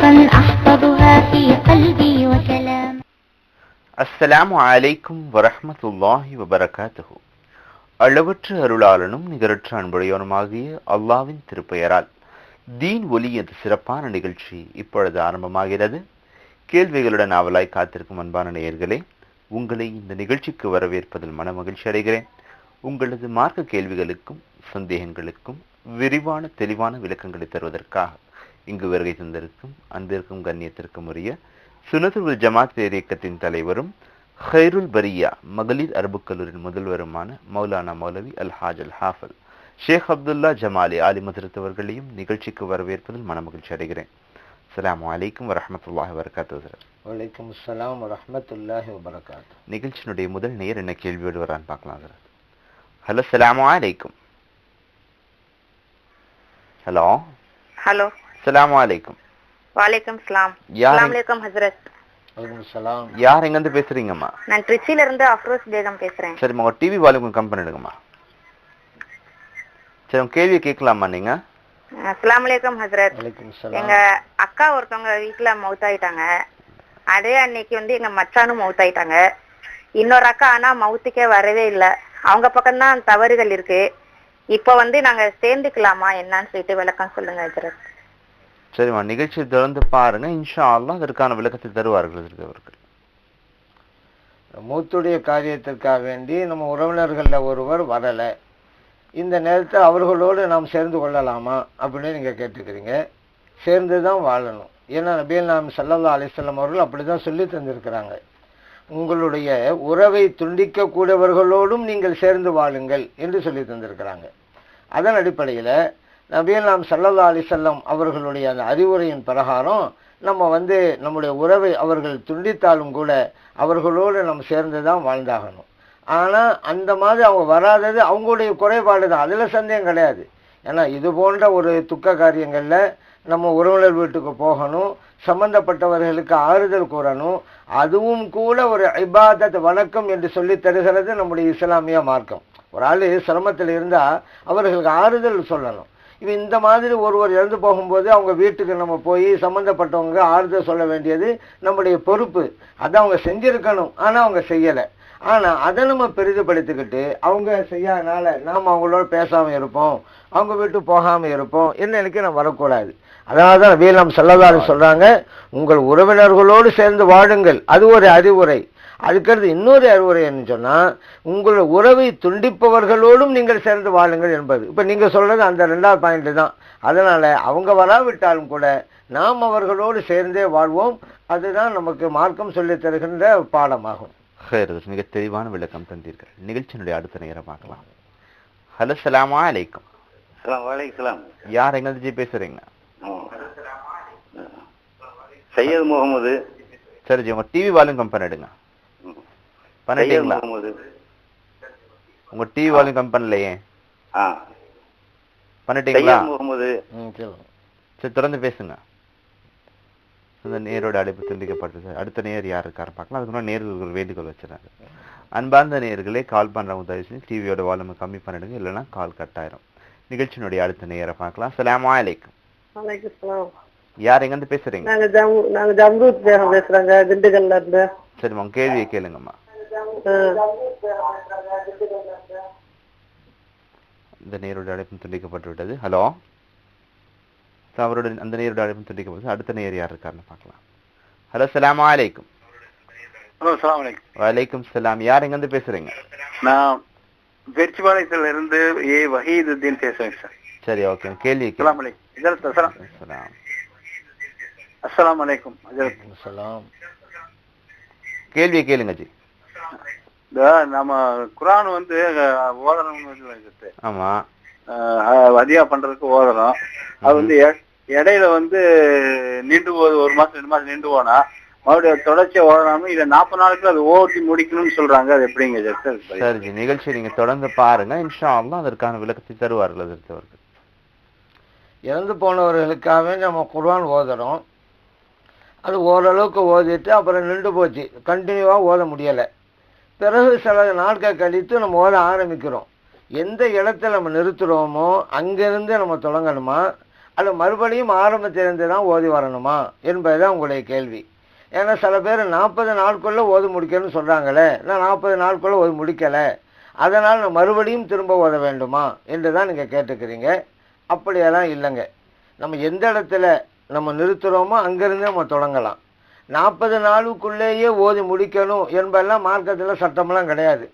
حقا أحفظها في قلبي وكلام அஸ்ஸலாமு அலைக்கும் வரஹ்மத்துல்லாஹி வபரகாத்துஹு அளவற்ற அருளாளனும் நிகரற்ற அன்புடையவனுமாகிய அல்லாவின் திருப்பெயரால் தீன் ஒலி என்ற சிறப்பான நிகழ்ச்சி இப்பொழுது ஆரம்பமாகிறது கேள்விகளுடன் ஆவலாய் காத்திருக்கும் அன்பான நேயர்களே உங்களை இந்த நிகழ்ச்சிக்கு வரவேற்பதில் மன மகிழ்ச்சி அடைகிறேன் உங்களது மார்க்க கேள்விகளுக்கும் சந்தேகங்களுக்கும் விரிவான தெளிவான விளக்கங்களை தருவதற்காக இங்கு வருகை தந்திருக்கும் அன்பிற்கும் கண்ணியத்திற்கும் உரிய சுனதுல் ஜமாத் இயக்கத்தின் தலைவரும் ஹைருல் பரியா மகளிர் அரபுக் கல்லூரியின் முதல்வருமான மௌலானா மௌலவி அல் ஹாஜ் அல் ஹாஃபல் ஷேக் அப்துல்லா ஜமாலி ஆலி மதுரத் அவர்களையும் நிகழ்ச்சிக்கு வரவேற்பதில் மனமகிழ்ச்சி அடைகிறேன். அஸ்ஸலாமு அலைக்கும் வரஹ்மத்துல்லாஹி வரகாத்து சார் வலைக்கம் அஸ்ஸலாம் வரஹ்மத்துல்லாஹி வபரகாத்து. நிகழ்ச்சியினுடைய முதல் நேர் என்ன கேள்வியோடு வரான்னு பார்க்கலாம் சார் ஹலோ அஸ்ஸலாமு அலைக்கும். ஹலோ. ஹலோ. அஸ்ஸலாமு அலைக்கும். வாலேக்கம் சலாம். யார் அஸ்ஸலாமு அலைக்கும் வலைக்கம் அஸ்ஸலாம் யார் எங்கேருந்து பேசுறீங்கம்மா? நான் திருச்சியில இருந்து அஃப்ரோஸ் பேகம் பேசுறேன். சரிம்மா உங்க டிவி வால்யூம் கம் பண்ணிடுங்கம்மா. சரி உங்க கேள்வியை கேட்கலாமா நீங்க? அஸ்ஸலாமு அலைக்கும் ஹசரத். வலைக்கம் எங்க அக்கா ஒருத்தவங்க வீட்டுல மவுத்தாயிட்டாங்க. அதே அன்னைக்கு வந்து எங்க மச்சானும் மவுத்தாயிட்டாங்க. இன்னொரு அக்கா ஆனா மவுத்துக்கே வரவே இல்ல. அவங்க பக்கம்தான் தவறுகள் இருக்கு. இப்ப வந்து நாங்க சேர்ந்துக்கலாமா என்னன்னு சொல்லிட்டு விளக்கம் சொல்லுங்க ஹசரத். சரிம்மா நிகழ்ச்சியை திறந்து பாருங்க. இன்ஷா அல்லாஹ் அதற்கான விளக்கத்தை தருவார்கள் இருக்கிறவர்கள் மூத்துடைய காரியத்திற்காக வேண்டி நம்ம உறவினர்களில் ஒருவர் வரலை. இந்த நேரத்தில் அவர்களோடு நாம் சேர்ந்து கொள்ளலாமா அப்படின்னு நீங்கள் கேட்டுக்கிறீங்க. சேர்ந்து தான் வாழணும். ஏன்னா நபியல் நாம் சல்லல்லா அலிஸ்லாம் அவர்கள் அப்படிதான் சொல்லி தந்திருக்கிறாங்க. உங்களுடைய உறவை துண்டிக்கக்கூடியவர்களோடும் நீங்கள் சேர்ந்து வாழுங்கள் என்று சொல்லி தந்திருக்கிறாங்க. அதன் அடிப்படையில் நபியல் நாம் சல்லல்லா அலிசல்லம் அவர்களுடைய அந்த அறிவுரையின் பிரகாரம் நம்ம வந்து நம்முடைய உறவை அவர்கள் துண்டித்தாலும் கூட அவர்களோடு நம்ம சேர்ந்து தான் வாழ்ந்தாகணும். ஆனால் அந்த மாதிரி அவங்க வராதது அவங்களுடைய குறைபாடு தான். அதில் சந்தேகம் கிடையாது. ஏன்னா இது போன்ற ஒரு துக்க காரியங்களில் நம்ம உறவினர் வீட்டுக்கு போகணும் சம்பந்தப்பட்டவர்களுக்கு ஆறுதல் கூறணும் அதுவும் கூட ஒரு இபாதத் வணக்கம் என்று சொல்லி தருகிறது நம்முடைய இஸ்லாமிய மார்க்கம். ஒரு ஆள் சிரமத்தில் இருந்தால் அவர்களுக்கு ஆறுதல் சொல்லணும். இப்போ இந்த மாதிரி ஒருவர் இறந்து போகும்போது அவங்க வீட்டுக்கு நம்ம போய் சம்மந்தப்பட்டவங்க ஆறுதல் சொல்ல வேண்டியது நம்முடைய பொறுப்பு. அதை அவங்க செஞ்சுருக்கணும். ஆனால் அவங்க செய்யலை. ஆனால் அதை நம்ம பெரிதுபடுத்திக்கிட்டு அவங்க செய்யாதனால நாம் அவங்களோட பேசாமல் இருப்போம். அவங்க வீட்டு போகாமல் இருப்போம். என்ன நம்ம வரக்கூடாது. அதனால தான் வீரம் செல்லதாரு சொல்கிறாங்க உங்கள் உறவினர்களோடு சேர்ந்து வாழுங்கள். அது ஒரு அறிவுரை. அதுக்கடுத்து இன்னொரு அறிவுரை என்ன சொன்னால் உங்கள் உறவை துண்டிப்பவர்களோடும் நீங்கள் சேர்ந்து வாழுங்கள் என்பது. இப்போ நீங்கள் சொல்கிறது அந்த ரெண்டாவது பாயிண்ட் தான். அதனால் அவங்க வராவிட்டாலும் கூட நாம் அவர்களோடு சேர்ந்தே வாழ்வோம். அதுதான் நமக்கு மார்க்கம் சொல்லித் தருகின்ற பாடமாகும். மிக தெளிவான விளக்கம் தந்தீர்கள். நிகழ்ச்சியினுடைய அடுத்த நேரம் பார்க்கலாம். ஹலோ அலைக்கும். சலாம் வலைக்கலாம் யார் எங்கிருந்து பேசுறீங்க? சையது முகமது. சரி ஜி உங்க டிவி வால்யூம் கம் பண்ணிடுங்க சையது பண்ணிட்டீங்களா உங்க டிவி வால்யூம் கம் பண்ணலையே. ஆ. பண்ணிட்டீங்களா முகமது சரி தொடர்ந்து பேசுங்க. அந்த நேரோட அழைப்பு துண்டிக்கப்பட்டது. அடுத்த நேர் யார் இருக்காரு பார்க்கலாம். அதுக்கு முன்னாடி நேர்கள் வேண்டுகோள் வச்சுறாங்க அன்பார்ந்த நேயர்களே கால் பண்றவங்க தயவு செஞ்சு டிவியோட வால்யூம் கம்மி பண்ணிடுங்க. இல்லைன்னா கால் கட் ஆயிரும். நிகழ்ச்சியினுடைய அடுத்த நேரை பார்க்கலாம். சலாமா அலைக்கும் யார் எங்கிருந்து பேசுறீங்க? நாங்க ஜம் நாங்க ஜம்ரூத் பேசுறோங்க திண்டுக்கல்ல இருந்து. சரிம்மா கேள்வியை கேளுங்கம்மா. இந்த நேரோட அழைப்பும் துண்டிக்கப்பட்டு விட்டது ஹலோ அவரோட அந்த நேரோட அழைப்பும் துண்டிக்கப்பட்டது அடுத்த நேர் யார் இருக்காருன்னு பார்க்கலாம். ஹலோ சலாமா அலைக்கும். ஹலோ சலாம் வலைக்கம் வலைக்கும் சலாம். யார் எங்கிருந்து பேசுறீங்க? நான் பெருச்சிபாளையத்துல இருந்து ஏ வஹீதுத்தீன் பேசுறேன் சார். சரி ஓகே. கேள்வி சலாம் அஸ்ஸலாம் சலாம். அஸ்ஸலாம். வலைக்கும் கேள்வியை கேளுங்க ஜி. இந்த நம்ம குரான் வந்து ஓதணும். ஆமா. வதியா பண்றதுக்கு ஓதணும். அது வந்து எ- இடையில வந்து நின்று போகுது ஒரு மாசம் ரெண்டு மாசம் நின்று போனா மறுபடியும் தொடர்ச்சியா ஓடணும் இதை நாற்பது நாளுக்கு அது ஓட்டி முடிக்கணும்னு சொல்றாங்க. அது எப்படிங்க? சரி ஜி நிகழ்ச்சி நீங்க தொடர்ந்து பாருங்க. இன்ஷா அல்லாஹ் அதற்கான விளக்கத்தை தருவார்கள் அதற்கு அவர்கள் இறந்து போனவர்களுக்காகவே நம்ம குர்ஆன் ஓதுறோம். அது ஓரளவுக்கு ஓதிட்டு அப்புறம் நின்று போச்சு. கண்டினியூவாக ஓத முடியலை. பிறகு சில நாட்கள் கழித்து நம்ம ஓத ஆரம்பிக்கிறோம். எந்த இடத்துல நம்ம நிறுத்துகிறோமோ அங்கேருந்து நம்ம தொடங்கணுமா? அல்ல மறுபடியும் ஆரம்பத்திலிருந்து தான் ஓதி வரணுமா? என்பதுதான் உங்களுடைய கேள்வி. ஏன்னா சில பேர் நாற்பது நாட்குள்ளே ஓதி முடிக்கணும்னு சொல்கிறாங்களே நான் நாற்பது நாட்குள்ளே ஓதி முடிக்கலை. அதனால் நான் மறுபடியும் திரும்ப ஓத வேண்டுமா? என்று தான் நீங்கள் கேட்டுக்கிறீங்க. அப்படியெல்லாம் இல்லைங்க. நம்ம எந்த இடத்துல நம்ம நிறுத்துகிறோமோ அங்கேருந்து நம்ம தொடங்கலாம். நாற்பது நாளுக்குள்ளேயே ஓதி முடிக்கணும் என்பதெல்லாம் மார்க்கத்தில் சட்டமெல்லாம் கிடையாது.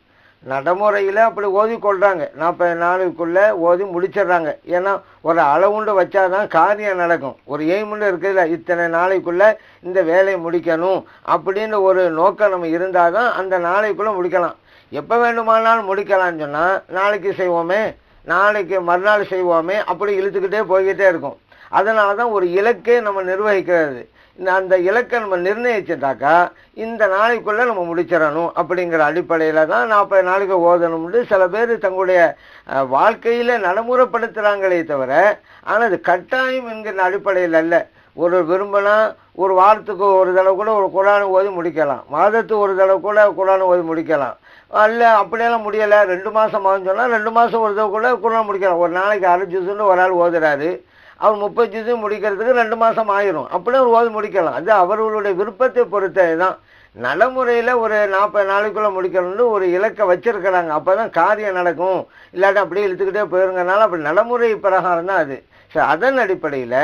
நடைமுறையில் அப்படி ஓதி கொள்கிறாங்க நாற்பது நாளுக்குள்ளே ஓதி முடிச்சிடுறாங்க. ஏன்னா ஒரு அளவுண்டு வச்சாதான் காரியம் நடக்கும். ஒரு எய்முண்டு இருக்குதுல இத்தனை நாளைக்குள்ளே இந்த வேலையை முடிக்கணும் அப்படின்னு ஒரு நோக்கம் நம்ம இருந்தால் தான் அந்த நாளைக்குள்ளே முடிக்கலாம். எப்போ வேண்டுமானாலும் முடிக்கலாம்னு சொன்னால் நாளைக்கு செய்வோமே நாளைக்கு மறுநாள் செய்வோமே அப்படி இழுத்துக்கிட்டே போய்கிட்டே இருக்கும். அதனால தான் ஒரு இலக்கே நம்ம நிர்வகிக்கிறது. அந்த இலக்கை நம்ம நிர்ணயிச்சிட்டாக்கா இந்த நாளைக்குள்ளே நம்ம முடிச்சிடணும் அப்படிங்கிற அடிப்படையில் தான் நாற்பது நாளைக்கு ஓதணும்னு சில பேர் தங்களுடைய வாழ்க்கையில் நடைமுறைப்படுத்துகிறாங்களே தவிர ஆனால் அது கட்டாயம் என்கிற அடிப்படையில் அல்ல. ஒரு விரும்பினா ஒரு வாரத்துக்கு ஒரு தடவை கூட ஒரு குரானை ஓதி முடிக்கலாம். மாதத்துக்கு ஒரு தடவை கூட குரானை ஓதி முடிக்கலாம். அல்ல அப்படியெல்லாம் முடியலை. ரெண்டு மாதம் ஆகுன்னு சொன்னால் ரெண்டு மாதம் ஒரு தடவை கூட குரான் முடிக்கலாம். ஒரு நாளைக்கு அரை ஜூஸுன்னு ஒரு ஆள் ஓதுறாரு. அவர் முப்பது ஜூஸு முடிக்கிறதுக்கு ரெண்டு மாதம் ஆயிரும். அப்படியே ஒரு ஓது முடிக்கலாம். அது அவர்களுடைய விருப்பத்தை பொறுத்தது தான். நடைமுறையில் ஒரு நாற்பது நாளைக்குள்ளே முடிக்கணும்னு ஒரு இலக்கை வச்சிருக்கிறாங்க. அப்போ தான் காரியம் நடக்கும். இல்லாட்டி அப்படியே இழுத்துக்கிட்டே போயிருங்கனால அப்படி நடைமுறை பிரகாரம் தான் அது. சரி அதன் அடிப்படையில்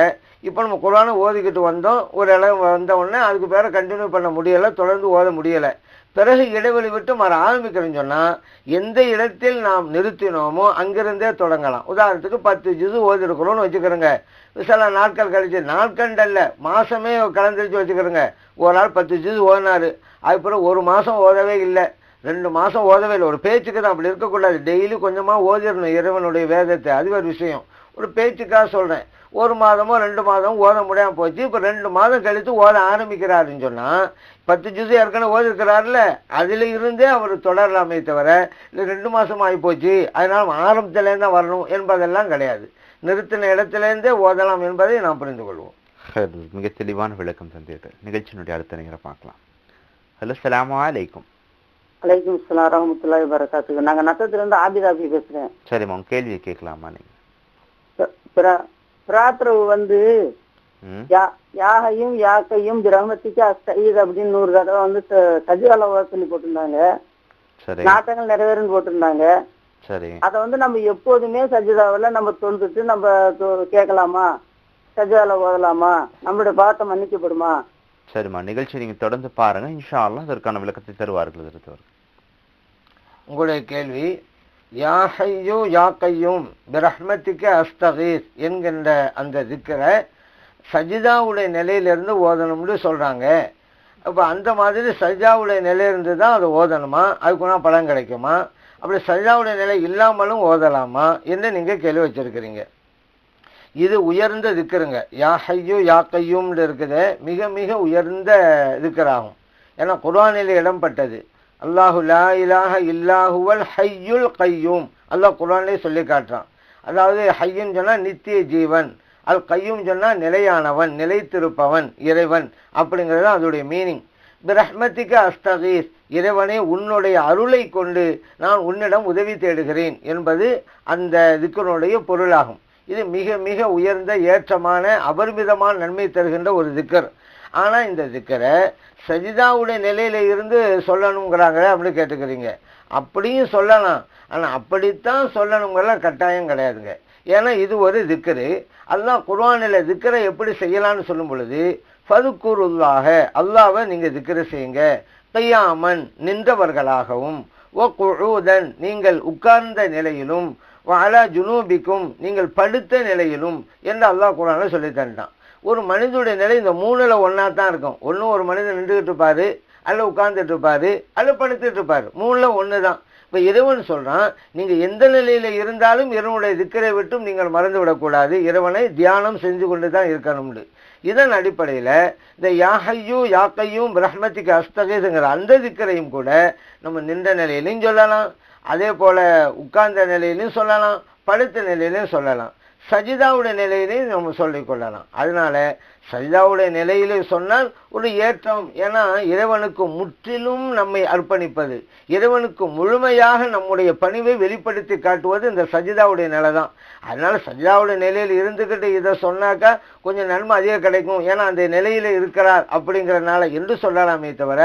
இப்போ நம்ம குரானை ஓதிக்கிட்டு வந்தோம். ஒரு இடம் வந்த உடனே அதுக்கு பேரை கண்டினியூ பண்ண முடியலை. தொடர்ந்து ஓத முடியலை. பிறகு இடைவெளி விட்டு மற ஆரம்பிக்கிறேன்னு சொன்னால் எந்த இடத்தில் நாம் நிறுத்தினோமோ அங்கிருந்தே தொடங்கலாம். உதாரணத்துக்கு பத்து ஜிசு ஓதிருக்கிறோம்னு வச்சுக்கிறோங்க. சில நாட்கள் கழிச்சு நாட்கண்டல்ல மாதமே கலந்துருச்சு வச்சுக்கிறோங்க. ஒரு நாள் பத்து ஜிது ஓதினார். அதுக்கப்புறம் ஒரு மாதம் ஓதவே இல்லை. ரெண்டு மாதம் ஓதவே இல்லை. ஒரு பேச்சுக்கு தான் அப்படி இருக்கக்கூடாது. டெய்லி கொஞ்சமாக ஓதிடணும் இறைவனுடைய வேதத்தை. அது ஒரு விஷயம். ஒரு பேச்சுக்காக சொல்கிறேன் ஒரு மாதமோ ரெண்டு மாதமோ ஓத முடியாமல் போச்சு. இப்போ ரெண்டு மாதம் கழித்து ஓத ஆரம்பிக்கிறாருன்னு சொன்னால் பத்து ஜூஸ் ஏற்கனவே ஓதிருக்கிறாருல அதில் இருந்தே அவர் தொடரலாமே தவிர இல்லை ரெண்டு மாதம் ஆகி போச்சு அதனால் ஆரம்பத்துலேருந்து தான் வரணும் என்பதெல்லாம் கிடையாது. நிறுத்தின இடத்துலேருந்தே ஓதலாம் என்பதை நாம் புரிந்து கொள்வோம். மிக தெளிவான விளக்கம் தந்தீர்கள். நிகழ்ச்சியினுடைய அடுத்த நேர பார்க்கலாம். ஹலோ சலாமு அலைக்கும். அலைக்கும் சலாம் ரஹமத்துல்லாஹி வரகாத்துக்கு நாங்க நத்தத்துல இருந்து ஆபிதாபி பேசுறேன். சரிம்மா உங்க கேள்வியை கேட்கலாமா நீங்க? பிர- பிர- பிரார்த்தரவு வந்து யாகையும் யாக்கையும் பிரம்மத்திக்கு அஸ்தீத் அப்படின்னு நூறு தடவை வந்து சஜிகால சொல்லி போட்டிருந்தாங்க. சரி. நாட்டங்கள் நிறைவேறுன்னு போட்டிருந்தாங்க. சரி. அதை வந்து நம்ம எப்போதுமே சஜிதாவில் நம்ம தொழுதுட்டு நம்ம கேட்கலாமா? சஜிதால ஓதலாமா? நம்மளுடைய பாவத்தை மன்னிக்கப்படுமா? சரிம்மா நிகழ்ச்சி நீங்க தொடர்ந்து பாருங்க. இன்ஷா அல்லாஹ் அதற்கான விளக்கத்தை தருவார்கள் உங்களுடைய கேள்வி யா ஹையோ யா கையும் பிரஹ்மத்திக்கு அஸ்தகீஸ் என்கின்ற அந்த திக்கரை சஜிதாவுடைய நிலையிலிருந்து ஓதணும்னு சொல்கிறாங்க அப்போ அந்த மாதிரி சஜிதாவுடைய நிலையிலிருந்து தான் அதை ஓதணுமா? அதுக்குனா பலன் கிடைக்குமா? அப்படி சஜிதாவுடைய நிலை இல்லாமலும் ஓதலாமா என்று நீங்கள் கேள்வி வச்சுருக்கிறீங்க. இது உயர்ந்த திக்கருங்க. யா ஹையோ யா கையும்னு இருக்குது. மிக மிக உயர்ந்த திக்கராகும். ஏன்னா குர்ஆனில் இடம்பட்டது அல்லாஹு லா இலாஹ இல்லாஹுவல் ஹையுல் கையூம். அல்லாஹ் குரானே சொல்லி காட்டுறான். அதாவது ஹையுன்னு சொன்னால் நித்திய ஜீவன் அல் கையும் சொன்னால் நிலையானவன் நிலைத்திருப்பவன் இறைவன் அப்படிங்கிறது அதோடைய மீனிங் பிரஹ்மதிக்கு அஸ்தகீஸ் இறைவனே உன்னுடைய அருளை கொண்டு நான் உன்னிடம் உதவி தேடுகிறேன் என்பது அந்த திக்கனுடைய பொருளாகும். இது மிக மிக உயர்ந்த ஏற்றமான அபரிமிதமான நன்மை தருகின்ற ஒரு திக்கர். ஆனால் இந்த திக்கரை சஜிதாவுடைய நிலையில் இருந்து சொல்லணுங்கிறாங்களே அப்படின்னு கேட்டுக்கிறீங்க. அப்படியும் சொல்லலாம். ஆனால் அப்படித்தான் சொல்லணுங்கிறலாம் கட்டாயம் கிடையாதுங்க. ஏன்னா இது ஒரு திக்கரு அல்லாஹ் குர்வானில் திக்கரை எப்படி செய்யலான்னு சொல்லும் பொழுது ஃபதுக்குருல்லாக அல்லாவை நீங்கள் திக்கரை செய்யுங்க. கையாமன் நின்றவர்களாகவும் ஓ குழுதன் நீங்கள் உட்கார்ந்த நிலையிலும் வாலா ஜுனூபிக்கும் நீங்கள் படுத்த நிலையிலும் என்று அல்லாஹ் குரான சொல்லி தந்தான் ஒரு மனிதனுடைய நிலை இந்த மூணில் ஒன்றா தான் இருக்கும். ஒன்றும் ஒரு மனிதன் நின்றுகிட்டு இருப்பாரு அல்ல உட்கார்ந்துட்டு இருப்பாரு அல்ல படுத்துட்டு இருப்பார். மூணில் ஒன்று தான். இப்போ இறைவன் சொல்கிறான் நீங்கள் எந்த நிலையில் இருந்தாலும் இறைவனுடைய திக்கரை விட்டும் நீங்கள் மறந்து விடக்கூடாது. இறைவனை தியானம் செஞ்சு கொண்டு தான் இருக்கணும்னு. இதன் அடிப்படையில் இந்த யாஹையு யாக்கையும் பிரஹ்மத்திக்கு அஸ்தகேதுங்கிற அந்த திக்கரையும் கூட நம்ம நின்ற நிலையிலையும் சொல்லலாம். அதே போல் உட்கார்ந்த நிலையிலையும் சொல்லலாம் படுத்த நிலையிலையும் சொல்லலாம். சஜிதாவுடைய நிலையிலையும் நம்ம சொல்லிக் கொள்ளலாம். அதனால சஜிதாவுடைய நிலையிலே சொன்னால் ஒரு ஏற்றம். ஏன்னா இறைவனுக்கு முற்றிலும் நம்மை அர்ப்பணிப்பது இறைவனுக்கு முழுமையாக நம்முடைய பணிவை வெளிப்படுத்தி காட்டுவது இந்த சஜிதாவுடைய நிலை தான் அதனால சஜிதாவுடைய நிலையில் இருந்துக்கிட்டு இதை சொன்னாக்கா கொஞ்சம் நன்மை அதிகம் கிடைக்கும். ஏன்னா அந்த நிலையில் இருக்கிறார் அப்படிங்கிறனால என்று சொல்லலாமே தவிர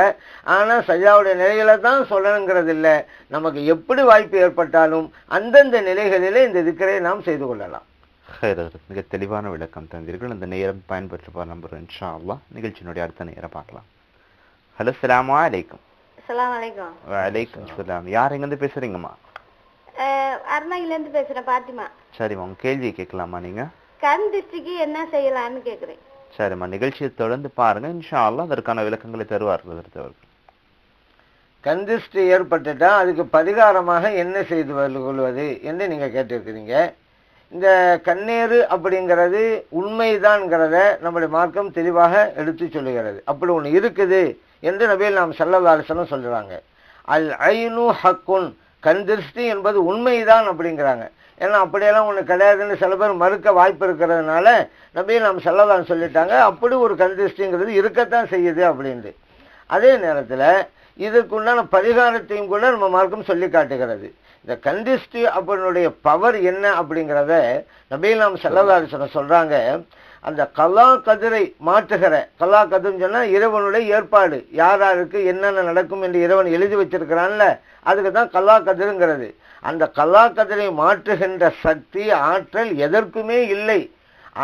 ஆனால் சஜிதாவுடைய நிலையில தான் சொல்லணுங்கிறது இல்லை நமக்கு எப்படி வாய்ப்பு ஏற்பட்டாலும் அந்தந்த நிலைகளிலே இந்த திக்கரை நாம் செய்து கொள்ளலாம். மிக தெளிவான விளக்கம் தந்தீர்கள். இந்த நேரம் பயன்பெற்று நம்பர் இன்ஷா அல்லாஹ் நிகழ்ச்சியினுடைய அடுத்த நேரம் பார்க்கலாம். ஹலோ சலாமு அலைக்கும். அஸ்ஸலாமு அலைக்கும். வலைக்கும் சலாம் யார் எங்கேருந்து பேசுறீங்கம்மா? அருணாகில இருந்து பேசுறேன் பாத்திமா. சரிம்மா உங்க கேள்வியை கேட்கலாமா நீங்க? கண் திருஷ்டிக்கு என்ன செய்யலாம்னு கேக்குறேன். சரிம்மா நிகழ்ச்சியை தொடர்ந்து பாருங்க இன்ஷா அல்லாஹ் அதற்கான விளக்கங்களை தருவார்கள் ஹஜரத் அவர்கள் கந்திஷ்டி ஏற்பட்டுட்டா அதுக்கு பரிகாரமாக என்ன செய்து கொள்வது என்று நீங்க கேட்டிருக்கிறீங்க. இந்த கண்ணேறு அப்படிங்கிறது உண்மைதான்ங்கிறத நம்முடைய மார்க்கம் தெளிவாக எடுத்து சொல்லுகிறது. அப்படி ஒன்று இருக்குது என்று நபியில் நாம் செல்லதாலிசனம் சொல்கிறாங்க அல் ஐனு ஹக்குன் கண் திருஷ்டி என்பது உண்மைதான் அப்படிங்கிறாங்க. ஏன்னா அப்படியெல்லாம் ஒன்று கிடையாதுன்னு சில பேர் மறுக்க வாய்ப்பு இருக்கிறதுனால நபியில் நாம் செல்லதான் சொல்லிட்டாங்க. அப்படி ஒரு கண் திருஷ்டிங்கிறது இருக்கத்தான் செய்யுது அப்படின்ட்டு. அதே நேரத்தில் இதற்குண்டான பரிகாரத்தையும் கூட நம்ம மார்க்கம் சொல்லி காட்டுகிறது. இந்த கண்டிஸ்டி அப்படின்னுடைய பவர் என்ன அப்படிங்கிறத நபீல் நாம் செல்லதாரிசனம் சொல்கிறாங்க அந்த கலா கதிரை மாற்றுகிற கலா கதிர்னு சொன்னால் இறைவனுடைய ஏற்பாடு. யார் யாருக்கு என்னென்ன நடக்கும் என்று இறைவன் எழுதி வச்சிருக்கிறான்ல அதுக்கு தான் கலா கதிருங்கிறது. அந்த கலா கதிரை மாற்றுகின்ற சக்தி ஆற்றல் எதற்குமே இல்லை.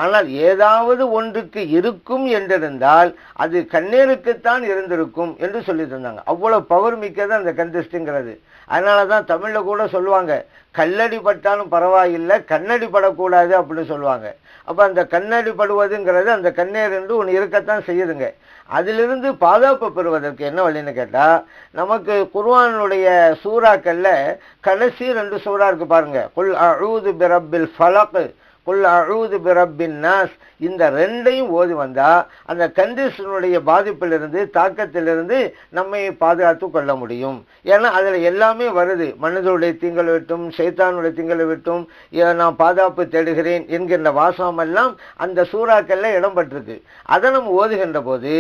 ஆனால் ஏதாவது ஒன்றுக்கு இருக்கும் என்றிருந்தால் அது கண்ணீருக்குத்தான் இருந்திருக்கும் என்று சொல்லியிருந்தாங்க அவ்வளோ பவர் மிக்கது அந்த கந்திஷ்டிங்கிறது. அதனால தான் தமிழில் கூட சொல்லுவாங்க கல்லடி பட்டாலும் பரவாயில்லை கண்ணடி படக்கூடாது அப்படின்னு சொல்லுவாங்க. அப்போ அந்த கண்ணடி படுவதுங்கிறது அந்த கண்ணீர் என்று ஒன்று இருக்கத்தான் செய்யுதுங்க. அதிலிருந்து பாதுகாப்பு பெறுவதற்கு என்ன வழின்னு கேட்டால் நமக்கு குர்வானுடைய சூறாக்களில் கடைசி ரெண்டு சூறா இருக்கு பாருங்கள் குல் அழுது பிரப்பில் ஃபலக்கு குல் அழுது பிரபின் நாஸ் இந்த ரெண்டையும் ஓதி வந்தால் அந்த கண்டிஷனுடைய பாதிப்பிலிருந்து தாக்கத்திலிருந்து நம்மை பாதுகாத்து கொள்ள முடியும். ஏன்னா அதில் எல்லாமே வருது. மனிதனுடைய திங்களை விட்டும் சைத்தானுடைய திங்களை விட்டும் ஏ, நான் பாதுகாப்பு தேடுகிறேன் என்கின்ற வாசமெல்லாம் அந்த சூறாக்கள்ல இடம்பெற்றிருக்கு. அதை நம்ம ஓதுகின்ற போது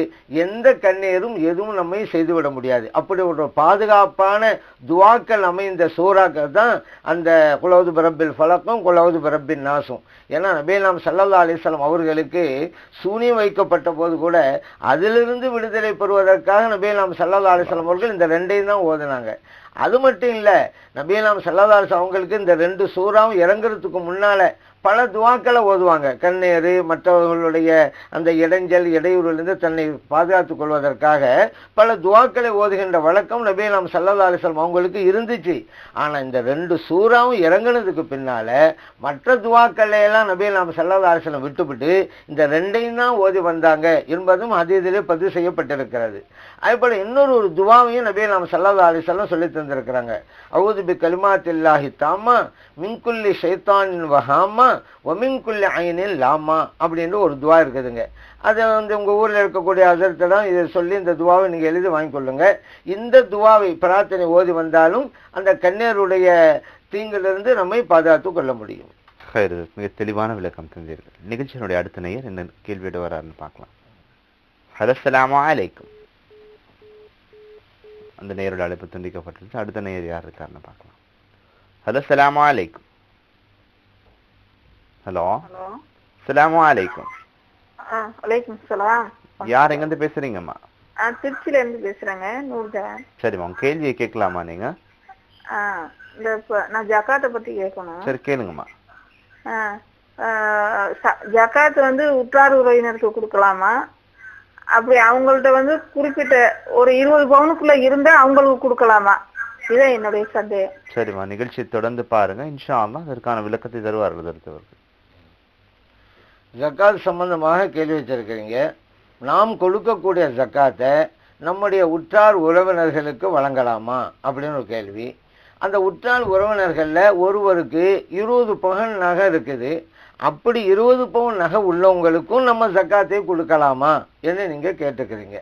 எந்த கண்ணீரும் எதுவும் நம்மை செய்துவிட முடியாது. அப்படி ஒரு பாதுகாப்பான துவாக்கள் அமைந்த சூறாக்கள் தான் அந்த குலவுது பிரப்பில் ஃபலக்கும் குலவுது பிரப்பின் நாசும் ஏன்னா நபீலாம் சல்லல்லா அலிஸ்லாம் அவர்களுக்கு சூனியம் வைக்கப்பட்ட போது கூட அதிலிருந்து விடுதலை பெறுவதற்காக நபீலாம் சல்லல்லா அலிஸ்லாம் அவர்கள் இந்த ரெண்டையும் தான் ஓதுனாங்க. அது மட்டும் இல்லை நபீலாம் சல்லல்லா அலிஸ்லாம் அவங்களுக்கு இந்த ரெண்டு சூறாவும் இறங்குறதுக்கு முன்னால் பல துவாக்களை ஓதுவாங்க. கண்ணேறு மற்றவர்களுடைய அந்த இடைஞ்சல் இடையூறிலிருந்து தன்னை பாதுகாத்துக் கொள்வதற்காக பல துவாக்களை ஓதுகின்ற வழக்கம் நபே நாம் சல்லல்லா அலிஸ்லாம் அவங்களுக்கு இருந்துச்சு. ஆனால் இந்த ரெண்டு சூறாவும் இறங்குனதுக்கு பின்னால் மற்ற துவாக்களையெல்லாம் நபே நாம் சல்லல்லா அலிஸ்லாம் விட்டுவிட்டு இந்த ரெண்டையும் தான் ஓதி வந்தாங்க என்பதும் அதீதிலே பதிவு செய்யப்பட்டிருக்கிறது. அதேபோல இன்னொரு ஒரு துவாவையும் நபே நாம் சல்லல்லா அலிஸ்லாம் சொல்லி தந்திருக்கிறாங்க. அவுதுபி கலிமாத்தில்லாஹி தாமா மின்குல்லி ஷைத்தானின் வஹாமா ஒமின்குல்லி ஐனில் லாமா அப்படின்னு ஒரு துவா இருக்குதுங்க. அதை வந்து உங்கள் ஊரில் இருக்கக்கூடிய அதர்த்திடம் இதை சொல்லி இந்த துவாவை நீங்கள் எழுதி வாங்கிக்கொள்ளுங்க. இந்த துவாவை பிரார்த்தனை ஓதி வந்தாலும் அந்த கண்ணீருடைய தீங்கிலிருந்து நம்மை பாதுகாத்து கொள்ள முடியும். மிக தெளிவான விளக்கம் தந்தீர்கள். நிகழ்ச்சியினுடைய அடுத்த நேயர் என்ன கேள்வியோட வராருன்னு பார்க்கலாம். ஹலோ சலாமு அலைக்கும். அந்த நேரோட அழைப்பு துண்டிக்கப்பட்டிருச்சு அடுத்த நேயர் யார் இருக்காருன்னு பார்க்கலாம். ஹலோ சலாமு அலைக்கும். ஹலோ ஹலோ சலாமு அலைக்கும் வலைக்கும் சலாம் யார் எங்கேருந்து பேசுறீங்கம்மா? ஆ திருச்சியில இருந்து பேசுறேங்க நூர்ஜஹான் சரிம்மா உங்க கேள்வியை கேட்கலாமா நீங்க? இந்த நான் ஜக்காத்தை பத்தி கேட்கணும். சரி கேளுங்கம்மா. ஜக்காத் வந்து உற்றார் உறவினருக்கு கொடுக்கலாமா? அப்படி அவங்கள்ட்ட வந்து குறிப்பிட்ட ஒரு இருபது பவுனுக்குள்ள இருந்தா அவங்களுக்கு கொடுக்கலாமா? இதான் என்னுடைய சந்தேகம். சரிம்மா நிகழ்ச்சியை தொடர்ந்து பாருங்க. இன்ஷா அல்லாஹ் அதற்கான விளக்கத்தை தருவார்கள் தருத்தவர்கள் ஜக்காத் சம்பந்தமாக கேள்வி வச்சிருக்கிறீங்க. நாம் கொடுக்கக்கூடிய ஜக்காத்தை நம்முடைய உற்றார் உறவினர்களுக்கு வழங்கலாமா? அப்படின்னு ஒரு கேள்வி. அந்த உற்றார் உறவினர்களில் ஒருவருக்கு இருபது பகன் நகை இருக்குது. அப்படி இருபது பவுன் நகை உள்ளவங்களுக்கும் நம்ம ஜக்காத்தை கொடுக்கலாமா? என்று நீங்கள் கேட்டுக்கிறீங்க.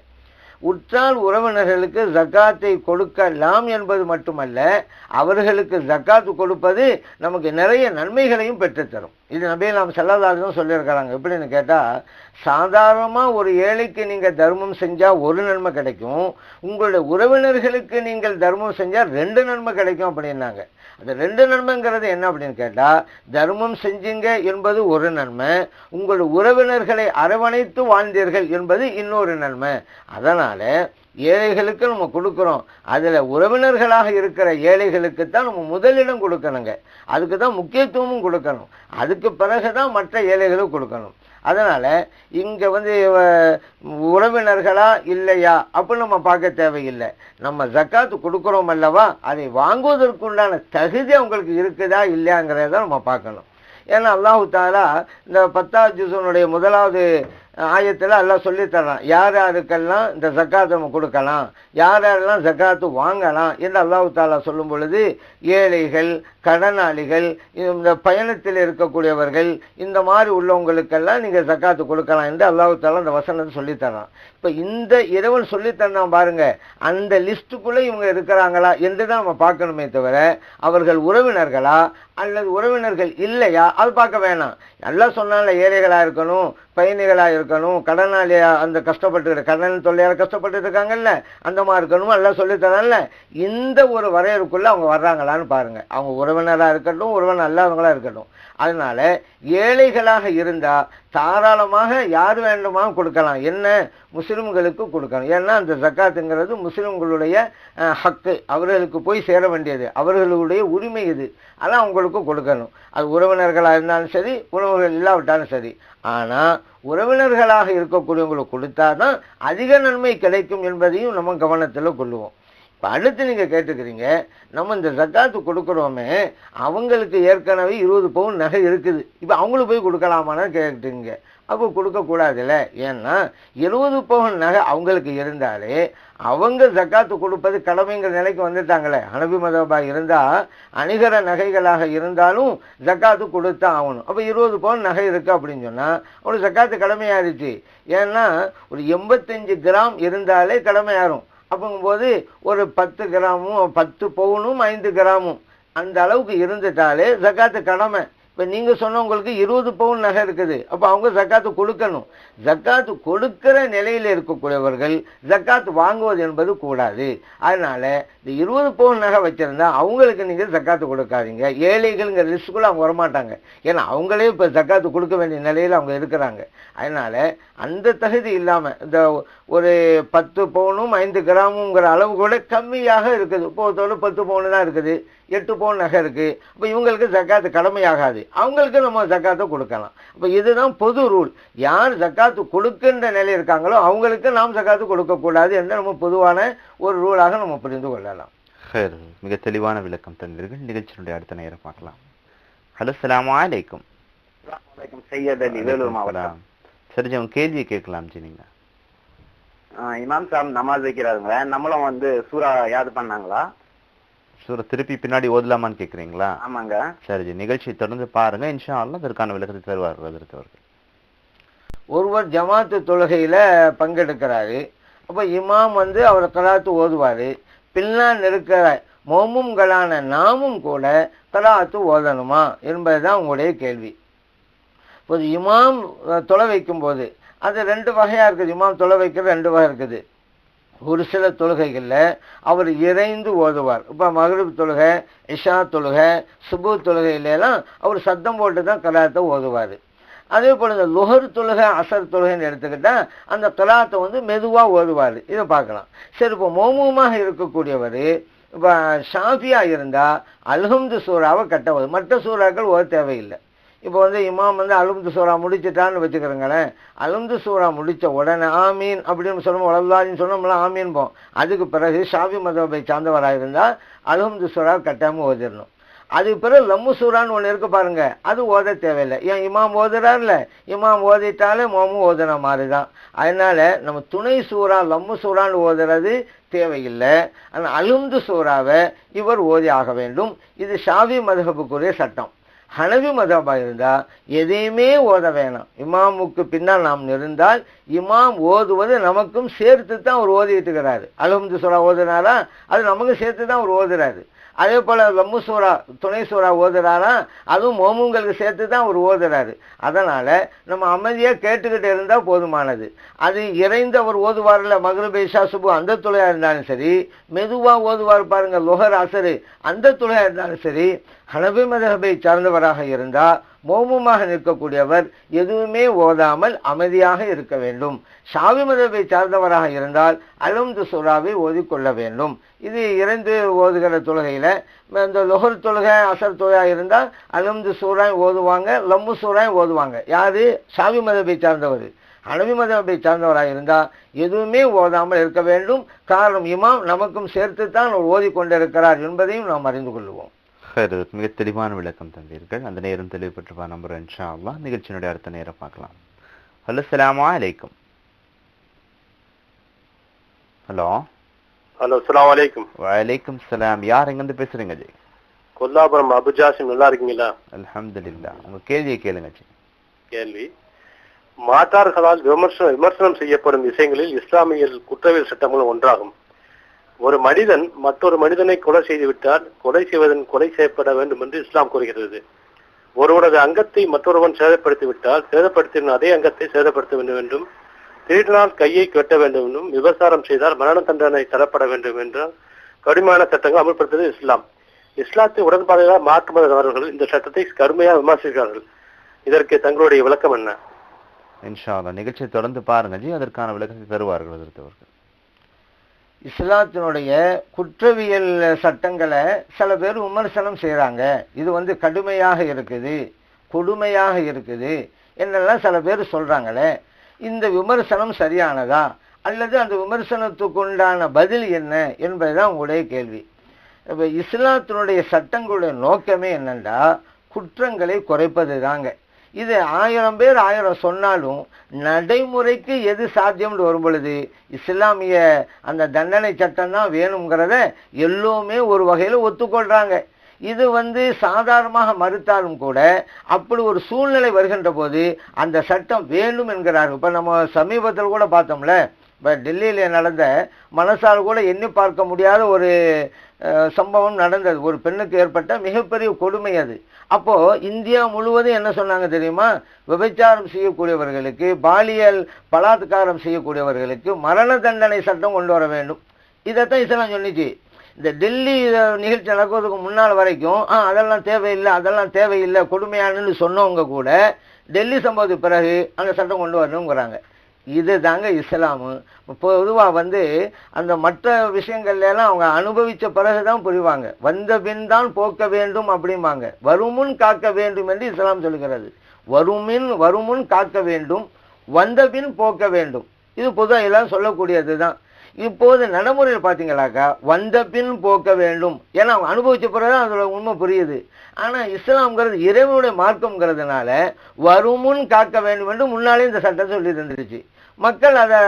உற்றால் உறவினர்களுக்கு ஜக்காத்தை கொடுக்கலாம் என்பது மட்டுமல்ல அவர்களுக்கு ஜக்காத்து கொடுப்பது நமக்கு நிறைய நன்மைகளையும் பெற்றுத்தரும். இது நபி நாம் செல்லதாலும் சொல்லியிருக்கிறாங்க. எப்படின்னு கேட்டால் சாதாரணமாக ஒரு ஏழைக்கு நீங்கள் தர்மம் செஞ்சால் ஒரு நன்மை கிடைக்கும். உங்களுடைய உறவினர்களுக்கு நீங்கள் தர்மம் செஞ்சால் ரெண்டு நன்மை கிடைக்கும் அப்படின்னாங்க. அந்த ரெண்டு நன்மைங்கிறது என்ன அப்படின்னு கேட்டால் தர்மம் செஞ்சீங்க என்பது ஒரு நன்மை உங்கள் உறவினர்களை அரவணைத்து வாழ்ந்தீர்கள் என்பது இன்னொரு நன்மை. அதனால் ஏழைகளுக்கு நம்ம கொடுக்குறோம். அதில் உறவினர்களாக இருக்கிற ஏழைகளுக்கு தான் நம்ம முதலிடம் கொடுக்கணுங்க. அதுக்கு தான் முக்கியத்துவமும் கொடுக்கணும். அதுக்கு பிறகு தான் மற்ற ஏழைகளுக்கு கொடுக்கணும். அதனால் இங்கே வந்து உறவினர்களா இல்லையா? அப்படின்னு நம்ம பார்க்க தேவையில்லை. நம்ம ஜக்காத்து கொடுக்குறோம் அல்லவா? அதை வாங்குவதற்குண்டான தகுதி அவங்களுக்கு இருக்குதா இல்லையாங்கிறத நம்ம பார்க்கணும். ஏன்னா அல்லாஹு தாலா இந்த பத்தாவது ஜூசனுடைய முதலாவது ஆயத்தில் எல்லாம் சொல்லித்தரான் யார் யாருக்கெல்லாம் இந்த ஜக்காத்து நம்ம கொடுக்கலாம் யார் யாரெல்லாம் ஜக்காத்து வாங்கலாம் என்று அல்லாஹு தாலா சொல்லும் பொழுது ஏழைகள் கடனாளிகள் இந்த பயணத்தில் இருக்கக்கூடியவர்கள் இந்த மாதிரி உள்ளவங்களுக்கெல்லாம் நீங்கள் ஜக்காத்து கொடுக்கலாம் என்று அல்லாஹு தாலா இந்த வசனத்தை சொல்லித்தரான் இப்போ இந்த இறைவன் சொல்லித்தரான் பாருங்க அந்த லிஸ்ட்டுக்குள்ளே இவங்க இருக்கிறாங்களா என்று தான் நம்ம பார்க்கணுமே தவிர அவர்கள் உறவினர்களா அல்லது உறவினர்கள் இல்லையா அது பார்க்க வேணாம். நல்லா சொன்னால ஏழைகளாக இருக்கணும் பயணிகளாக இருக்கணும் கடனாளியாக அந்த கஷ்டப்பட்டு கடன் தொல்லையால் கஷ்டப்பட்டு இருக்காங்கல்ல அந்த மாதிரி இருக்கணும் எல்லாம் சொல்லித்தரல இந்த ஒரு வரையறுக்குள்ளே அவங்க வர்றாங்களான்னு பாருங்கள் அவங்க உறவினராக இருக்கட்டும் உறவினர் நல்லவங்களாக இருக்கட்டும். அதனால் ஏழைகளாக இருந்தால் தாராளமாக யார் வேண்டுமா கொடுக்கலாம். என்ன? முஸ்லீம்களுக்கு கொடுக்கணும். ஏன்னா அந்த ஜக்காத்துங்கிறது முஸ்லீம்களுடைய ஹக்கு. அவர்களுக்கு போய் சேர வேண்டியது. அவர்களுடைய உரிமை இது. அதான் அவங்களுக்கு கொடுக்கணும். அது உறவினர்களாக இருந்தாலும் சரி உறவுகள் இல்லாவிட்டாலும் சரி. ஆனால் உறவினர்களாக இருக்கக்கூடியவங்களுக்கு கொடுத்தா தான் அதிக நன்மை கிடைக்கும் என்பதையும் நம்ம கவனத்தில் கொள்ளுவோம். இப்போ அடுத்து நீங்கள் கேட்டுக்கிறீங்க நம்ம இந்த ஜக்காத்து கொடுக்குறோமே அவங்களுக்கு ஏற்கனவே இருபது பவுன் நகை இருக்குது. இப்போ அவங்களுக்கு போய் கொடுக்கலாமான்னு கேட்டுங்க. அப்போ கொடுக்கக்கூடாதுல்ல. ஏன்னா இருபது பவுன் நகை அவங்களுக்கு இருந்தாலே அவங்க ஜக்காத்து கொடுப்பது கடமைங்கிற நிலைக்கு வந்துட்டாங்களே. அனபி மதபா இருந்தால் அணிகர நகைகளாக இருந்தாலும் ஜக்காத்து கொடுத்தா ஆகணும். அப்போ இருபது பவுன் நகை இருக்குது அப்படின்னு சொன்னால் அவனுக்கு ஜக்காத்து கடமையாயிருச்சு ஏன்னா ஒரு எண்பத்தஞ்சு கிராம் இருந்தாலே கடமையாகும் அப்படிங்கும்போது ஒரு பத்து கிராமும் பத்து பவுனும் ஐந்து கிராமும் அந்த அளவுக்கு இருந்துட்டாலே ஜக்காத்து கடமை. இப்போ நீங்கள் சொன்னவங்களுக்கு இருபது பவுன் நகை இருக்குது. அப்போ அவங்க ஜக்காத்து கொடுக்கணும். ஜக்காத்து கொடுக்கிற நிலையில் இருக்கக்கூடியவர்கள் ஜக்காத்து வாங்குவது என்பது கூடாது. அதனால் இந்த இருபது பவுன் நகை வச்சுருந்தா அவங்களுக்கு நீங்கள் ஜக்காத்து கொடுக்காதீங்க. ஏழைகள்ங்கிற லிஸ்ட்டுக்குள்ள அவங்க வரமாட்டாங்க. ஏன்னா அவங்களே இப்போ ஜக்காத்து கொடுக்க வேண்டிய நிலையில் அவங்க இருக்கிறாங்க. அதனால் அந்த தகுதி இல்லாமல் இந்த ஒரு பத்து பவுனும் ஐந்து கிராமுங்கிற அளவு கூட கம்மியாக இருக்குது. இப்போ பத்து பவுன் தான் இருக்குது. எட்டு பவுன் நகை இருக்குது அப்போ இவங்களுக்கு ஜக்காத்து கடமையாகாது. அவங்களுக்கு நம்ம ஜக்காத்தை கொடுக்கலாம். அப்போ இதுதான் பொது ரூல். யார் ஜக்காத்து கொடுக்கின்ற நிலை இருக்காங்களோ அவங்களுக்கு நாம் ஜக்காத்து கொடுக்கக்கூடாது என்று நம்ம பொதுவான ஒரு ரூலாக நம்ம புரிந்து கொள்ளலாம். மிக தெளிவான விளக்கம் தந்தீர்கள். நிகழ்ச்சியினுடைய அடுத்த நேரம் பார்க்கலாம். ஹலோ சலாம் அலைக்கும். செய்யத் அலி வேலூர் மாவட்டம். சரி ஜி உங்க கேள்வியை கேட்கலாம் ஜி நீங்க இமாம் சாப் நமாஸ் வைக்கிறாருங்க நம்மளும் வந்து சூறா யாது பண்ணாங்களா? சூர திருப்பி பின்னாடி ஓதலாமான்னு கேட்குறீங்களா? ஆமாங்க. சரி ஜி நிகழ்ச்சியை தொடர்ந்து பாருங்க. இன்ஷா அல்லாஹ் அதற்கான விளக்கத்தை தருவார் அதற்கு அவர்கள். ஒருவர் ஜமாத்து தொழுகையில் பங்கெடுக்கிறாரு. அப்போ இமாம் வந்து அவர் கலாத்து ஓதுவார். பின்னால் இருக்கிற மோமும்களான நாமும் கூட கலாத்து ஓதணுமா என்பது தான் உங்களுடைய கேள்வி. இப்போது இமாம் தொலை வைக்கும்போது அது ரெண்டு வகையாக இருக்குது. இமாம் தொலை வைக்கிறது ரெண்டு வகை இருக்குது. ஒரு சில தொழுகைகளில் அவர் இறைந்து ஓதுவார். இப்போ மகரிப் தொழுகை இஷா தொழுகை சுபு தொழுகையிலலாம் அவர் சத்தம் போட்டு தான் கலாத்தை ஓதுவார். அதே போல் இந்த லுஹர் தொழுகை அசர் தொழுகைன்னு எடுத்துக்கிட்டா அந்த தொலாத்தை வந்து மெதுவாக ஓதுவார். இதை பார்க்கலாம். சரி இப்போ மோமுமாக இருக்கக்கூடியவர் இப்போ ஷாஃபியாக இருந்தால் அல்ஹம்து சூறாவை கட்ட மற்ற சூறாக்கள் ஓர தேவையில்லை. இப்போ வந்து இமாம் வந்து அலும்து சூறா முடிச்சிட்டான்னு வச்சுக்கிறோங்களேன். அலும்து சூறா முடித்த உடனே ஆமீன் அப்படின்னு சொன்னோம் வளர்லான்னு சொன்னோம்ல ஆமீன் போம் அதுக்கு பிறகு ஷாஃபி மதபை சார்ந்தவராக இருந்தால் அலும்து சூறா கட்டாமல் ஓதிடணும் அதுக்கு பிறகு லம்மு சூறான்னு ஒன்று இருக்கு பாருங்க. அது ஓத தேவையில்லை. ஏன் இமாம் ஓதுறாருல இமாம் ஓதிட்டாலே மோமும் ஓதுன மாதிரி தான் அதனால நம்ம துணை சூறா லம்மு சூறான்னு ஓதுறது தேவையில்லை. ஆனால் அலுந்து சூறாவை இவர் ஓதி ஆக வேண்டும். இது ஷாவி மதகுக்குரிய சட்டம். ஹனவி மதபா இருந்தால் எதையுமே ஓத வேணாம். இமாமுக்கு பின்னால் நாம் இருந்தால் இமாம் ஓதுவது நமக்கும் சேர்த்து தான் அவர் ஓதிட்டு இருக்கிறாரு அலுமது சொல்ல ஓதுனாரா? அது நமக்கும் சேர்த்து தான் அவர் ஓதுறாரு. அதே போல் லம்மு சூறா துணை சூறா ஓதுறாராம் அதுவும் மோமுங்களுக்கு சேர்த்து தான் அவர் ஓதுறாரு. அதனால் நம்ம அமைதியாக கேட்டுக்கிட்டு இருந்தால் போதுமானது. அது இறைந்து அவர் ஓதுவார்ல மகரபேஷா சுபு அந்த துளையா இருந்தாலும் சரி மெதுவாக ஓதுவார் பாருங்கள் லொஹர் அசரு அந்த துளையா இருந்தாலும் சரி ஹனபி மதகபை சார்ந்தவராக இருந்தால் மௌனமாக நிற்கக்கூடியவர் எதுவுமே ஓதாமல் அமைதியாக இருக்க வேண்டும். சாவி மதபை சார்ந்தவராக இருந்தால் அலம்து சுறாவை ஓதிக்கொள்ள வேண்டும். இது இரண்டு ஓதுகிற தொழுகையில் இந்த லொஹர் தொழுகை அசர் தொழுகா இருந்தால் அலம்து சூறாய் ஓதுவாங்க லம்மு சூறாய் ஓதுவாங்க. யாரு? சாவி மதபை சார்ந்தவர். அனவி மதபை சார்ந்தவராக இருந்தால் எதுவுமே ஓதாமல் இருக்க வேண்டும். காரணம் இமாம் நமக்கும் சேர்த்து தான் ஓதிக்கொண்டிருக்கிறார் என்பதையும் நாம் அறிந்து கொள்வோம். ஹைர் மிக தெளிவான விளக்கம் தந்தீர்கள். அந்த நேரம் தெளிவு பெற்று நம்புறேன் இன்ஷா அல்லாஹ் நிகழ்ச்சியினுடைய அடுத்த நேரம் பார்க்கலாம். ஹலோ சலாமா அலைக்கும். ஹலோ? ஹலோ அஸ்ஸலாமு அலைக்கும். வலைக்கும் சலாம். யார் எங்கிருந்து பேசுறீங்க ஜி? கொல்லாபுரம் அபுஜாசிம் நல்லா இருக்கீங்களா? அல்ஹம்துலில்லாஹ். உங்க கேள்வியை கேளுங்க ஜி. கேள்வி. மாற்றார்களால் விமர்சனம் விமர்சனம் செய்யப்படும் விஷயங்களில் இஸ்லாமியல் குற்றவியல் சட்டங்களும் ஒன்றாகும். ஒரு மனிதன் மற்றொரு மனிதனை கொலை செய்துவிட்டால் கொலை செய்வதன் கொலை செய்யப்பட வேண்டும் என்று இஸ்லாம் கூறுகிறது. ஒருவனது அங்கத்தை மற்றொருவன் சேதப்படுத்தி விட்டால் சேதப்படுத்தின அதே அங்கத்தை சேதப்படுத்த வேண்டும் என்றும் திருடினால் கையை வெட்ட வேண்டும் என்றும் விபசாரம் செய்தால் மரண தண்டனை தரப்பட வேண்டும் என்றும் கடுமையான சட்டங்கள் அமல்படுத்துவது இஸ்லாம். இஸ்லாத்தை உடன்பாடுகளால் மாற்றுமதவர்கள் இந்த சட்டத்தை கடுமையாக விமர்சிக்கிறார்கள். இதற்கு தங்களுடைய விளக்கம் என்ன? இன்ஷா நிகழ்ச்சியை தொடர்ந்து பாருங்க ஜி அதற்கான விளக்கத்தை தருவார்கள் எதிர்த்தவர்கள். இஸ்லாத்தினுடைய குற்றவியல் சட்டங்களை சில பேர் விமர்சனம் செய்கிறாங்க இது வந்து கடுமையாக இருக்குது கொடுமையாக இருக்குது என்னெல்லாம் சில பேர் சொல்கிறாங்களே இந்த விமர்சனம் சரியானதா? அல்லது அந்த விமர்சனத்துக்கு உண்டான பதில் என்ன என்பதுதான் உங்களுடைய கேள்வி. இப்போ இஸ்லாத்தினுடைய சட்டங்களுடைய நோக்கமே என்னன்னா குற்றங்களை குறைப்பது தாங்க இது ஆயிரம் பேர் ஆயிரம் சொன்னாலும் நடைமுறைக்கு எது சாத்தியம்னு வரும் பொழுது இஸ்லாமிய அந்த தண்டனை சட்டம் தான் வேணுங்கிறத எல்லோருமே ஒரு வகையில் ஒத்துக்கொள்கிறாங்க இது வந்து சாதாரணமாக மறுத்தாலும் கூட அப்படி ஒரு சூழ்நிலை வருகின்ற போது அந்த சட்டம் வேண்டும் என்கிறார்கள். இப்போ நம்ம சமீபத்தில் கூட பார்த்தோம்ல இப்போ டெல்லியில் நடந்த மனசால் கூட எண்ணி பார்க்க முடியாத ஒரு சம்பவம் நடந்தது. ஒரு பெண்ணுக்கு ஏற்பட்ட மிகப்பெரிய கொடுமை அது. அப்போது இந்தியா முழுவதும் என்ன சொன்னாங்க தெரியுமா? விபச்சாரம் செய்யக்கூடியவர்களுக்கு பாலியல் பலாத்காரம் செய்யக்கூடியவர்களுக்கு மரண தண்டனை சட்டம் கொண்டு வர வேண்டும். இதைத்தான் இஸ்லாம் சொன்னிச்சு. இந்த டெல்லி நிகழ்ச்சி நடக்கிறதுக்கு முன்னால் வரைக்கும் ஆ அதெல்லாம் தேவையில்லை அதெல்லாம் தேவையில்லை கொடுமையானுன்னு சொன்னவங்க கூட டெல்லி சம்பவத்துக்கு பிறகு அந்த சட்டம் கொண்டு வரணுங்கிறாங்க இது தாங்க இஸ்லாமு. பொதுவாக வந்து அந்த மற்ற விஷயங்கள்லாம் அவங்க அவங்க பிறகு பிறகுதான் புரிவாங்க. வந்த பின் தான் போக்க வேண்டும் அப்படிம்பாங்க. வருமுன் காக்க வேண்டும் என்று இஸ்லாம் சொல்கிறது வருமின் வருமுன் காக்க வேண்டும் வந்த பின் போக்க வேண்டும். இது பொதுவாக எல்லாம் சொல்லக்கூடியது தான் இப்போது நடைமுறையில் பார்த்தீங்களாக்கா வந்த பின் போக்க வேண்டும். ஏன்னா அவங்க அனுபவிச்ச பிறகு அதோட உண்மை புரியுது. ஆனால் இஸ்லாம்ங்கிறது இறைவனுடைய மார்க்கம்ங்கிறதுனால வருமுன் காக்க வேண்டும் என்று முன்னாலே இந்த சட்டம் சொல்லி தந்துருச்சு. மக்கள் அதை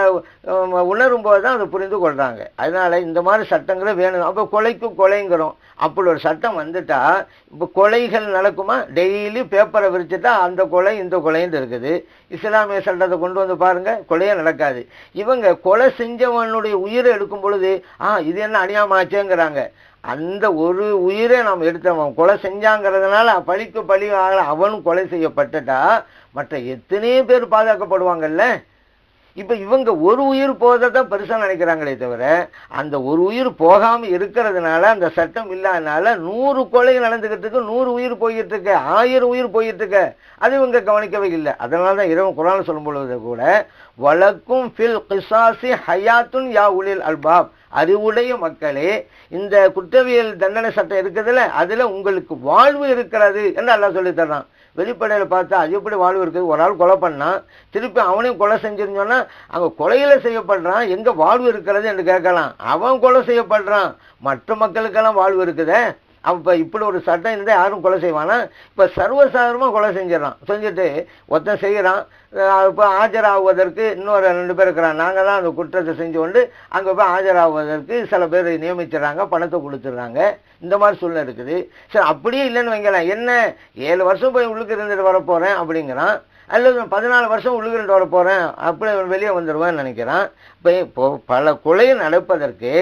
உணரும்போது தான் அதை புரிந்து கொள்கிறாங்க அதனால் இந்த மாதிரி சட்டங்களும் வேணும். அப்போ கொலைக்கும் கொலைங்கிறோம். அப்படி ஒரு சட்டம் வந்துட்டால் இப்போ கொலைகள் நடக்குமா? டெய்லி பேப்பரை விரிச்சுட்டா அந்த கொலை இந்த கொலைன்னு இருக்குது. இஸ்லாமிய சட்டத்தை கொண்டு வந்து பாருங்கள் கொலையே நடக்காது. இவங்க கொலை செஞ்சவனுடைய உயிரை எடுக்கும் பொழுது ஆ இது என்ன அணியாமாச்சேங்கிறாங்க அந்த ஒரு உயிரை நாம் எடுத்தவன் கொலை செஞ்சாங்கிறதுனால பழிக்கு பழி ஆகலை அவனும் கொலை செய்யப்பட்டுட்டா. மற்ற எத்தனையோ பேர் பாதுகாக்கப்படுவாங்கல்ல? இப்ப இவங்க ஒரு உயிர் போதான் பெருசா நினைக்கிறாங்களே தவிர அந்த ஒரு உயிர் போகாம இருக்கிறதுனால அந்த சட்டம் இல்லாதனால நூறு கொலை நடந்துகிட்டு நூறு உயிர் போயிட்டு இருக்கு ஆயிரம் உயிர் போயிட்டு இருக்கு அது இவங்க கவனிக்கவே இல்லை. அதனால தான் இரவு குரான் சொல்லும் பொழுது கூட வழக்கும் ஃபில் கிசாசி ஹயாத்துன் யா உலில் அல்பாப். அறிவுடைய மக்களே இந்த குற்றவியல் தண்டனை சட்டம் இருக்குதுல்ல அதுல உங்களுக்கு வாழ்வு இருக்கிறது என்று அல்லாஹ் சொல்லி வெளிப்படையில் பார்த்தா அது எப்படி வாழ்வு இருக்குது? ஒரு ஆள் கொலை பண்ணான் திருப்பி அவனையும் கொலை செஞ்சிருந்தோன்னா அங்கே கொலையில் செய்யப்படுறான் எங்கே வாழ்வு இருக்கிறது என்று கேட்கலாம். அவன் கொலை செய்யப்படுறான். மற்ற மக்களுக்கெல்லாம் வாழ்வு இருக்குதே. அப்போ இப்படி ஒரு சட்டம் இருந்தால் யாரும் கொலை செய்வானா? இப்போ சர்வசாதாரணமா கொலை செஞ்சிடறான். செஞ்சுட்டு ஒருத்தன் செய்கிறான் இப்போ ஆஜராகுவதற்கு இன்னொரு ரெண்டு பேர் இருக்கிறான் நாங்கள் தான் அந்த குற்றத்தை செஞ்சு கொண்டு அங்கே போய் ஆஜராகுவதற்கு சில பேர் நியமிச்சிடறாங்க பணத்தை கொடுத்துட்றாங்க. இந்த மாதிரி சூழ்நிலை இருக்குது. சரி அப்படியே இல்லைன்னு வைங்களேன். என்ன? ஏழு வருஷம் போய் உள்ளுக்கு இருந்துட்டு வரப்போகிறேன் அப்படிங்கிறான். அல்லது நான் பதினாலு வருஷம் உள்ளுகிட்டு வர போகிறேன் அப்படி வெளியே வந்துடுவான்னு நினைக்கிறான். இப்போ இப்போ பல கொலை நடப்பதற்கு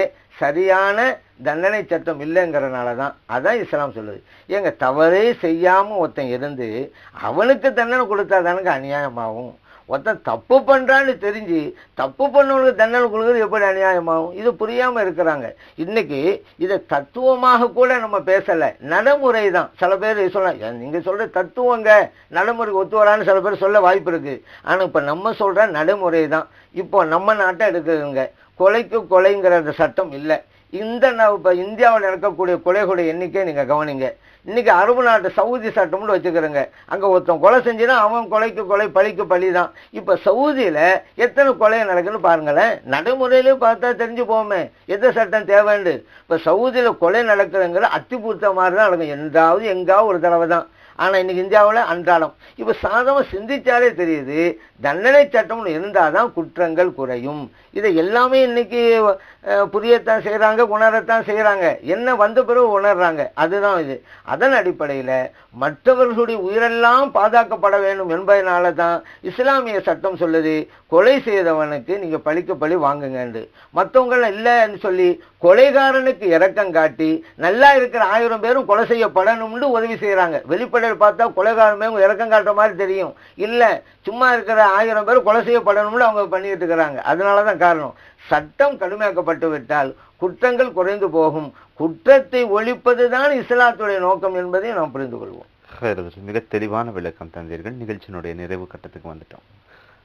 சரியான தண்டனை சட்டம் இல்லைங்கிறனால தான் அதான் இஸ்லாம் சொல்லுது. ஏங்க தவறே செய்யாமல் ஒருத்தன் இருந்து அவனுக்கு தண்டனை கொடுத்தா தானுங்க அநியாயமாகும். ஒருத்தன் தப்பு பண்ணுறான்னு தெரிஞ்சு தப்பு பண்ணவனுக்கு தண்டனை கொடுக்குறது எப்படி அநியாயமாகும்? இது புரியாமல் இருக்கிறாங்க. இன்றைக்கி இதை தத்துவமாக கூட நம்ம பேசலை. நடைமுறை தான் சில பேர் சொல்லலாம் நீங்கள் சொல்கிற தத்துவங்க நடைமுறைக்கு ஒத்து வரான்னு சில பேர் சொல்ல வாய்ப்பு இருக்குது ஆனால் இப்போ நம்ம சொல்கிற நடைமுறை தான் இப்போ நம்ம நாட்டை எடுக்குதுங்க கொலைக்கு கொலைங்கிற அந்த சட்டம் இல்லை. இந்த இப்போ இந்தியாவில் நடக்கக்கூடிய கொலைகளுடைய எண்ணிக்கை நீங்கள் கவனிங்க. இன்னைக்கு அரபு நாட்டு சவுதி சட்டம்னு வச்சுக்கிறோங்க. அங்கே ஒருத்தன் கொலை செஞ்சுனா அவன் கொலைக்கு கொலை பழிக்கு பழி தான். இப்போ சவுதியில் எத்தனை கொலை நடக்குன்னு பாருங்களேன். நடைமுறையிலே பார்த்தா தெரிஞ்சு போமே எந்த சட்டம் தேவைண்டு இப்போ சவுதியில் கொலை நடக்குதுங்கிற அத்திபூத்த மாதிரி தான் நடக்கும். எந்தாவது எங்காவது ஒரு தடவை தான். ஆனால் இன்றைக்கி இந்தியாவில் அன்றாடம். இப்போ சாதமாக சிந்திச்சாலே தெரியுது. தண்டனை சட்டம்னு இருந்தால் தான் குற்றங்கள் குறையும். இதை எல்லாமே இன்றைக்கி புரியத்தான் செய்கிறாங்க உணரத்தான் செய்கிறாங்க என்ன வந்த பிறகு உணர்றாங்க? அதுதான் இது. அதன் அடிப்படையில் மற்றவர்களுடைய உயிரெல்லாம் பாதுகாக்கப்பட வேண்டும் என்பதனால தான் இஸ்லாமிய சட்டம் சொல்லுது கொலை செய்தவனுக்கு நீங்கள் பழிக்க பழி வாங்குங்கன்னு மற்றவங்கள இல்லைன்னு சொல்லி கொலைகாரனுக்கு இறக்கம் காட்டி நல்லா இருக்கிற ஆயிரம் பேரும் கொலை செய்யப்படணும்னு உதவி செய்கிறாங்க வெளிப்படையில் பார்த்தா கொலைகாரமே இறக்கம் காட்டுற மாதிரி தெரியும். இல்லை சும்மா இருக்கிற ஆயிரம் பேர் கொலை செய்யப்படணும்னு அவங்க பண்ணிட்டு இருக்கிறாங்க. அதனால தான் காரணம். சட்டம் கடுமையாக்கப்பட்டு விட்டால் குற்றங்கள் குறைந்து போகும். குற்றத்தை ஒழிப்பதுதான் இஸ்லாத்துடைய நோக்கம் என்பதை நாம் புரிந்து கொள்வோம். மிக தெளிவான விளக்கம் தந்தீர்கள். நிகழ்ச்சியினுடைய நிறைவு கட்டத்துக்கு வந்துட்டோம்.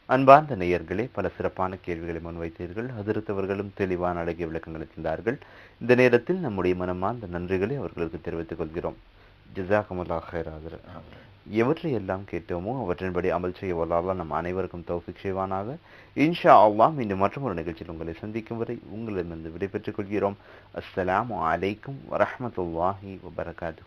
அன்பார்ந்த நேயர்களே பல சிறப்பான கேள்விகளை முன்வைத்தீர்கள். அதிர்த்தவர்களும் தெளிவான அழகிய விளக்கங்களை தந்தார்கள். இந்த நேரத்தில் நம்முடைய மனமார்ந்த நன்றிகளை அவர்களுக்கு தெரிவித்துக் கொள்கிறோம். ஜிசாகமுல்லா ஹேராதர் எவற்றை எல்லாம் கேட்டோமோ அவற்றின்படி அமல் செய்ய வல்லாத நம் அனைவருக்கும் தௌஃபிக் செய்வானாக. இன்ஷா அல்லாம் இன்று மற்றொரு நிகழ்ச்சியில் உங்களை சந்திக்கும் வரை உங்களிடமிருந்து விடைபெற்றுக் கொள்கிறோம். அஸ்லாம் அலைக்கும் வரமத்துல்லாஹி வபரகாத்து